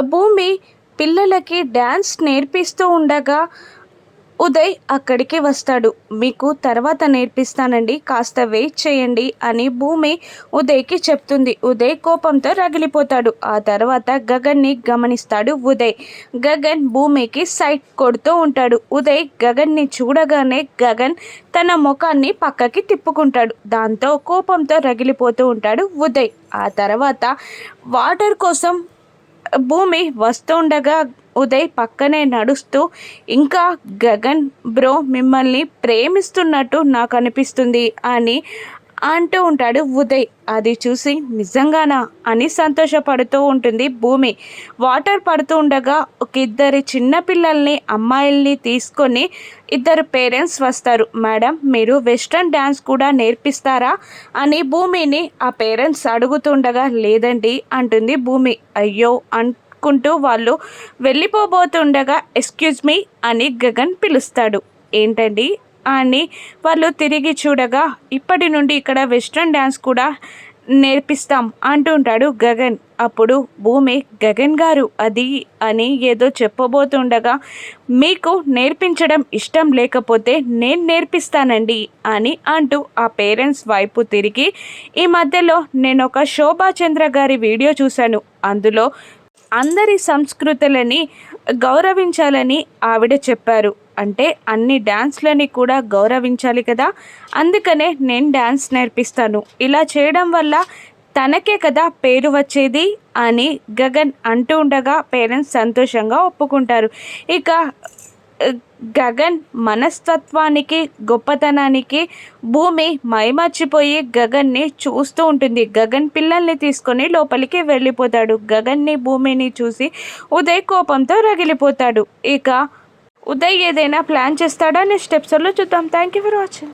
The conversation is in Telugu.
భూమి పిల్లలకి డ్యాన్స్ నేర్పిస్తూ ఉండగా ఉదయ్ అక్కడికి వస్తాడు. మీకు తర్వాత నేర్పిస్తానండి. కాస్త వెయిట్ చేయండి అని భూమి ఉదయ్కి చెప్తుంది. ఉదయ్ కోపంతో రగిలిపోతాడు. ఆ తర్వాత గగన్ని గమనిస్తాడు ఉదయ్. గగన్ భూమికి సైట్ కొడుతూ ఉంటాడు. ఉదయ్ గగన్ని చూడగానే గగన్ తన ముఖాన్ని పక్కకి తిప్పుకుంటాడు. దాంతో కోపంతో రగిలిపోతూ ఉంటాడు ఉదయ్. ఆ తర్వాత వాటర్ కోసం భూమి వస్తుండగా ఉదయ్ పక్కనే నడుస్తూ ఇంకా గగన్ బ్రో మిమ్మల్ని ప్రేమిస్తున్నట్టు నాకు అనిపిస్తుంది అని అంటూ ఉంటాడు ఉదయ్ అది చూసి నిజంగానా? అని సంతోషపడుతూ ఉంటుంది భూమి. వాటర్ పడుతూ ఉండగా ఒక ఇద్దరి చిన్నపిల్లల్ని అమ్మాయిల్ని తీసుకొని ఇద్దరు పేరెంట్స్ వస్తారు. మేడం మీరు వెస్ట్రన్ డ్యాన్స్ కూడా నేర్పిస్తారా? అని భూమిని ఆ పేరెంట్స్ అడుగుతుండగా లేదండి అంటుంది భూమి. అయ్యో అన్ అనుకుంటూ వాళ్ళు వెళ్ళిపోబోతుండగా ఎక్స్క్యూజ్ మీ అని గగన్ పిలుస్తాడు. ఏంటండి? అని వాళ్ళు తిరిగి చూడగా ఇప్పటి నుండి ఇక్కడ వెస్ట్రన్ డ్యాన్స్ కూడా నేర్పిస్తాం అంటుంటాడు గగన్. అప్పుడు భూమి గగన్ గారు అది అని ఏదో చెప్పబోతుండగా మీకు నేర్పించడం ఇష్టం లేకపోతే నేను నేర్పిస్తానండి అని అంటూ ఆ పేరెంట్స్ వైపు తిరిగి ఈ మధ్యలో నేను ఒక శోభాచంద్ర గారి వీడియో చూశాను. అందులో అందరి సంస్కృతులని గౌరవించాలని ఆవిడ చెప్పారు. అంటే అన్ని డ్యాన్స్లని కూడా గౌరవించాలి కదా. అందుకనే నేను డ్యాన్స్ నేర్పిస్తాను. ఇలా చేయడం వల్ల తనకే కదా పేరు వచ్చేది అని గగన్ అంటూ ఉండగా పేరెంట్స్ సంతోషంగా ఒప్పుకుంటారు. ఇక గగన్ మనస్తత్వానికి గొప్పతనానికి భూమి మైమర్చిపోయి గగన్ని చూస్తూ ఉంటుంది. గగన్ పిల్లల్ని తీసుకొని లోపలికి వెళ్ళిపోతాడు. గగన్ని భూమిని చూసి ఉదయ్ కోపంతో రగిలిపోతాడు. ఇక ఉదయ్ ఏదైనా ప్లాన్ చేస్తాడా? నెక్స్ట్ ఎపిసోడ్లో చూద్దాం. Thank you for watching